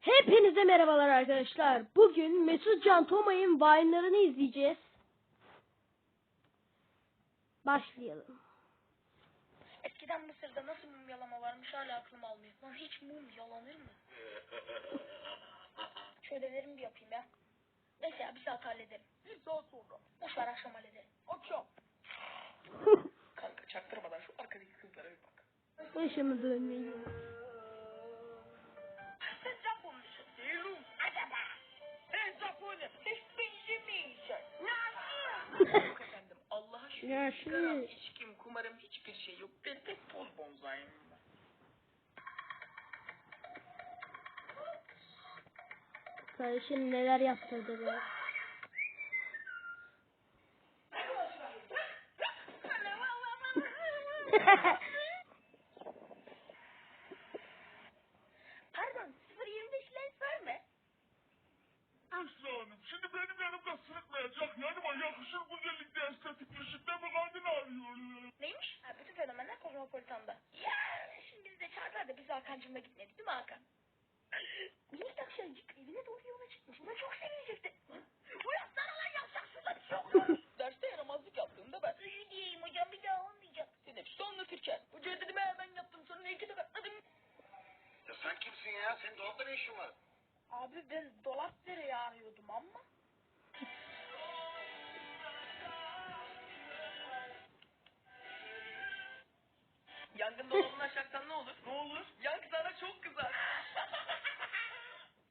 Hepinize merhabalar arkadaşlar. Bugün Mesut Can Tomay'ın Vine'larını izleyeceğiz. Başlayalım. Eskiden Mısır'da nasıl mum yalama varmış hala aklım almıyor. Lan hiç mum yalanır mı? Şöyle verim bir yapayım ya. Neyse ya bir saat hallederim. Bir saat sonra. Boş ver akşam hallederim. Akşam. Kanka çaktırmadan şu arkadaki kızlara bir bak. Başımı dönmeyin. Sigaram, içkim, kumarım hiçbir şey yok. Ben tek toz bonzayım. Kardeşim neler yaptırdı be. Çağırdılar da gitmedik değil mi Hakan? Minik akşamcık evine doğru yola çıkmış. Buna çok sevinecekti. Uyansana lan yavşak şurada bir şey yok. Derste yaramazlık yaptığımda ben iyi diyeyim hocam bir daha olmayacak. Teneffüste anlatırken. Hocaya dedim he ben yaptım sonra iki de katladım. Ya sen kimsin ya? Senin dolapta ne işin var? Abi ben dolap nereye arıyordum ama. Yangın dolabını açarsan ne olur? Ne olur? Yankı sana çok kızar.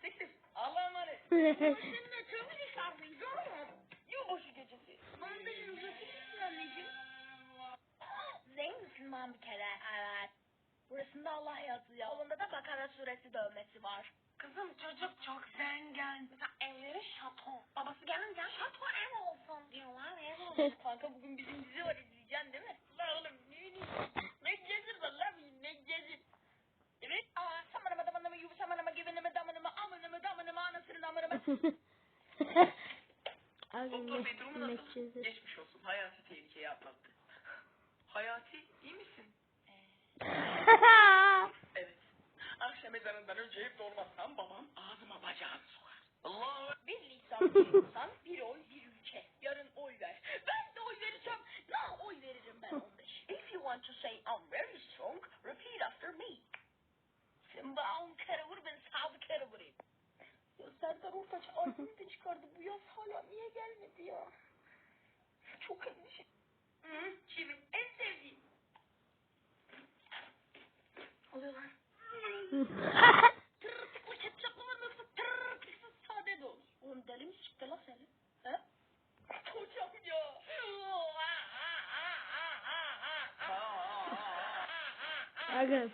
Sekiz. Allah'a emanet. Seninle çok dışarıdayız oğlum. Yılbaşı gecesi. Mandalınıza gitsin anneciğim. Zengin misin lan bir kere? Evet. Burasında Allah yazıyor. Kolunda da Bakara suresi dövmesi var. Kızım çocuk çok zengin. Mesela evleri şato. Babası gelince şato ev olsun diyorlar. Ev olsun. Kanka bugün bizim dizi var izleyeceksin değil mi? La oğlum ne bileyim. Ne Doktor Bey durumu nasıl? Geçmiş olsun. Hayati tehlikeyi atlattı. Hayati iyi misin? Evet. Akşam ezanından önce evde olmazsam babam ağzıma bacağını sokar. Allah Bir lisan bir insan, bir oy bir ülke. Yarın oy ver. Ben de oy vereceğim. Ne oy veririm ben 15. If you want to say I'm very strong, repeat after me. Sen bana on kere vur ben sana bir kere vurayım. Ya Serdar Ortaç albümü de çıkardı. Bu yaz hala niye gelmedi ya? Çok endişe. Hı, kimin? En sevdiğim. Alıyorlar. Tırtıklı ketçaplı mı yoksa tırtıksız sade de olur. Oğlum deli mi çıktı la seni? He? Hocam ya. Aga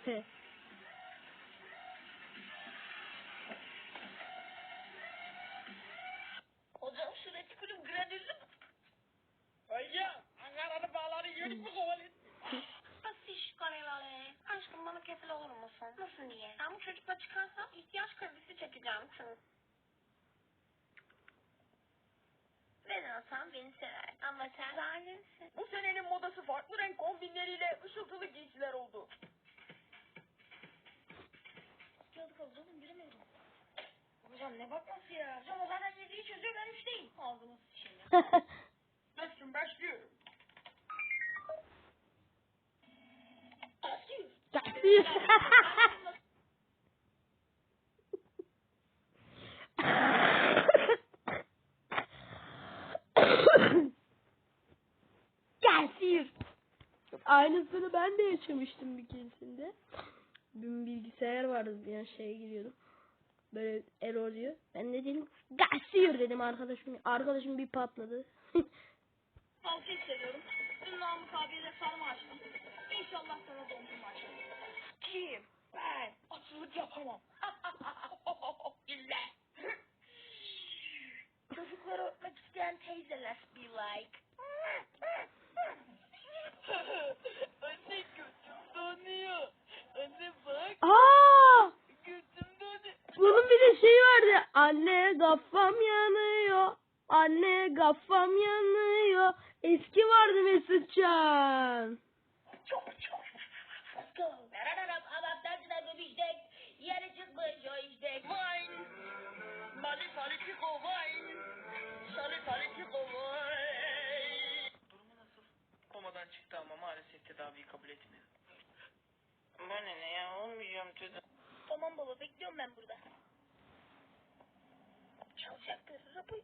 Olsam beni sever ama sen zalimsin. Bu senenin modası farklı renk kombinleriyle ışıltılı giysiler oldu. Yazık oldu oğlum giremedim. Hocam ne bakması ya? Hocam o zaten yediği çözüyor ben üçteyim. Ağzımı sıçayım ya. Başlıyorum başlıyorum. Başlıyorum. Aynısını ben de yaşamıştım bir keresinde. Bir bilgisayar vardı yani şeye giriyordum. Böyle error diyor. Ben de dedim Gassir dedim arkadaşım. Arkadaşım bir patladı. Halkı hissediyorum. Dün Namık abiye sarma açtım. İnşallah sana dondurma açarım. Anne kafam yanıyor. Anne kafam yanıyor. Eski vardı Mesut Can. Çok çok. Dararam avaptan da göbüştek. Yere çıkmış o işte. Vine. Mali sali çıko vine. Sali sali. Durumu nasıl? Komadan çıktı ama maalesef tedaviyi kabul etmedi. Bana ne ya olmayacağım çocuğum. Tamam baba bekliyorum ben burada. Çalışacaklar arabayı.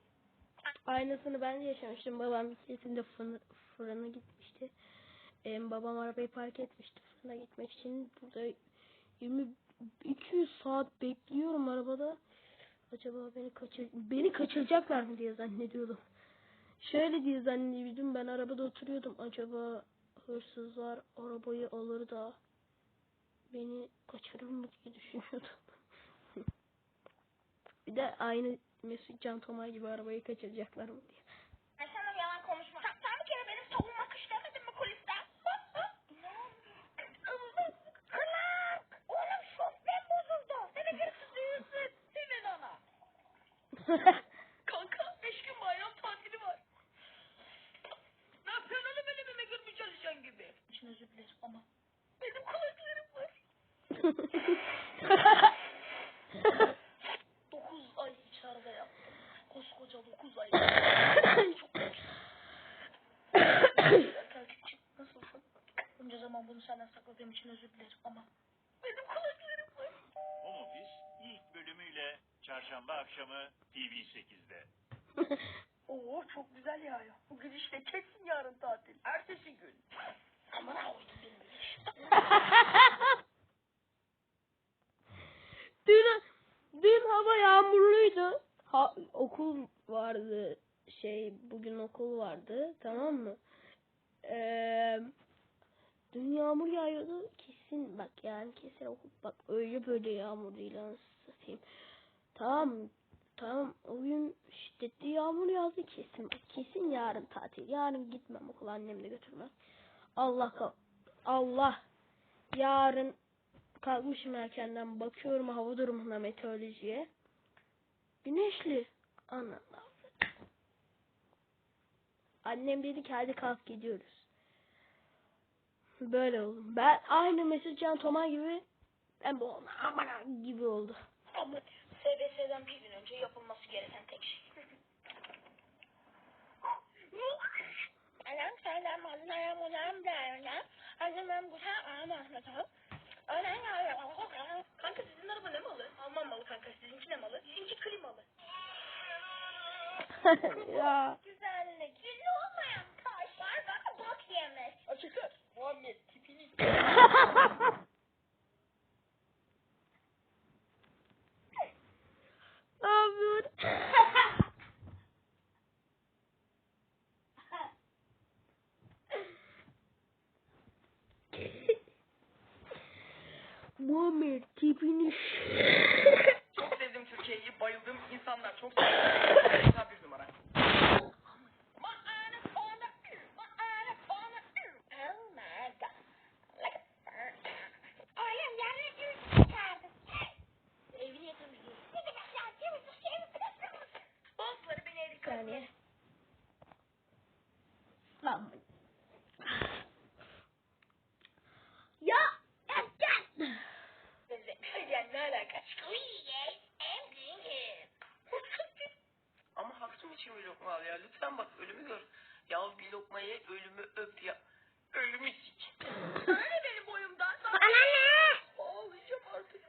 Aynısını ben de yaşamıştım. Babam fırına, fırına gitmişti. Ee, babam arabayı park etmişti fırına gitmek için. Burada 20 200 saat bekliyorum arabada. Acaba beni kaçır beni kaçıracaklar mı diye zannediyordum. Şöyle diye zannediyordum. Ben arabada oturuyordum. Acaba hırsızlar arabayı alır da beni kaçırır mı diye düşünüyordum. bir de aynı Mesut Can Tomay gibi arabayı kaçıracaklar mı diye. Ben sana yalan konuşma. Sen, sen bir kere benim savunma kış demedin mi kulisten? Kınak! Oğlum şofben bozuldu. Senin hırsız. Senin ana. Kanka beş gün bayram tatili var. Ne yapıyorsun oğlum benim evime girmeye çalışan gibi? İçin özür dilerim ama benim kulaklarım var. Dokuz ay içeride yattım. Koskoca dokuz ay. Çok Erkekçi nasılsın? Bunca zaman bunu senden sakladığım için özür dilerim ama benim kulaklarım var. Home Office ilk bölümüyle çarşamba akşamı TV8'de. Oo çok güzel yağıyor. Bu gidişle kesin yarın tatil. Ertesi gün. Aman ha koydum benim gidiş. dün, dün hava yağmurluydu. Ha, okul vardı. Şey bugün okul vardı. Tamam mı? Ee, dün yağmur yağıyordu. Kesin bak yani kesin okul. Bak öyle böyle yağmur değil satayım. Tamam Tamam o gün şiddetli yağmur yağdı kesin. Bak, kesin yarın tatil. Yarın gitmem okula annem de götürmez. Allah Allah yarın kalkmışım erkenden bakıyorum hava durumuna meteorolojiye. Güneşli. Anam Annem dedi ki hadi kalk gidiyoruz. Böyle oldu. Ben aynı Mesut Can Tomay gibi ben bu aman gibi oldu. Ama SBS'den bir gün önce yapılması gereken tek şey. Anam senden malına ulan derler. Hadi ben bu sen anlatmadım. Kanka sizin araba ne malı? Alman malı kanka. Sizinki ne malı? Ya. Güzellik. Güzel olmayan taşlar bana bak yemez. Açıklar. Muhammed tipini. yapıyorsun? Muammer tipini Çok sevdim Türkiye'yi, bayıldım. İnsanlar çok sevdim. Harika bir numara. Oh my god. Like a bird. Oğlum yarın gün çıkardı. Evini yatırmışsın. Ne kadar şanslı mısın? Şey mi kızım? Bazıları beni evli saniye. Lan. Ya erken. Ya ne alaka? Squeeze, I'm drinking. Ama hakkım için bir lokma al ya. Lütfen bak ölümü gör. Ya bir lokmayı ölümü öp ya. Ölümü sik. Sana ne benim boyumdan? Bana ne? Ağlayacağım artık.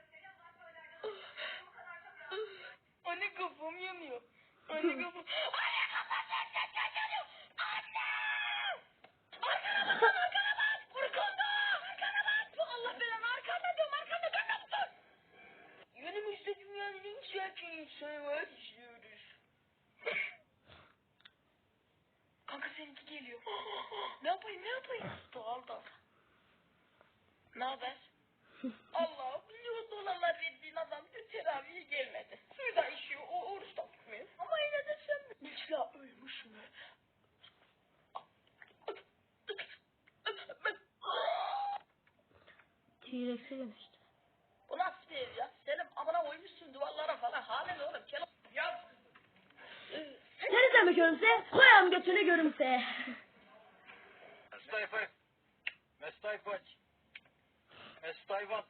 Anne kafam yanıyor. Anne kafam. Anne kafam yanıyor. Anne! Arkana bak, arkana bak! Arkanda! Arkana bak! Allah belanı arkanda diyorum, arkanda görmüyor musun? Günümüzde insanı var izliyoruz. Kanka seninki geliyor. ne yapayım, ne yapayım? Doğal doğal. Ne haber? Allah milyon dolarlar verdiğin adam bir teraviye gelmedi. Suyu da içiyor, o oruç da tutmuyor. Ama yine de sen Necla ölmüş mü? T-Rex'e dönüştü. Bu nasıl bir ev ya? Senin amına koymuşsun duvarlara falan. Hale ne oğlum? Kel ya. Mi görümse? Koyam götünü görümse. Mestai Mestai Faç.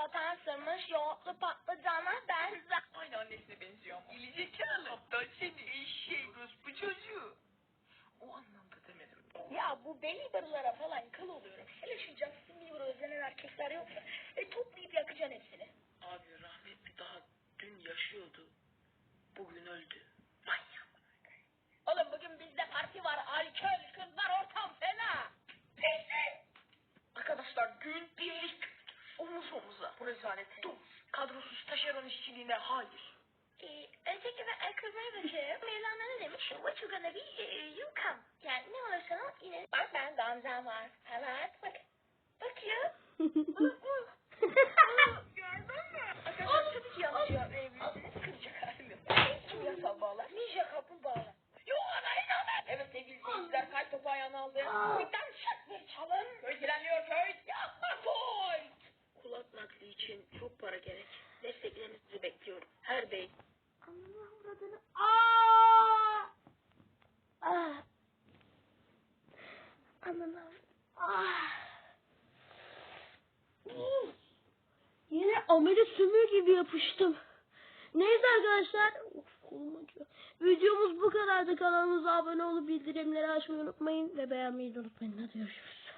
ağlatan sarmış yoğurtlu patlıcana benzer. Aynı annesine benziyor mu? Gerizekalı. Aptal seni eşeği Rus bu çocuğu. O anlamda demedim. Ya bu beli barılara falan kıl oluyor cesaret ettim. Kadrosuz taşeron işçiliğine hayır. Ee, önceki ve erkekler bakıyorum. Şey, Mevlana ne demiş? What you gonna be, ee, you come. Yani ne olursan ol yine. Bak ben gamzem var. Hemen bak. Bakıyor. arkadaşlar. Of. Videomuz bu kadardı. Kanalımıza abone olup bildirimleri açmayı unutmayın ve beğenmeyi unutmayın. Hadi görüşürüz.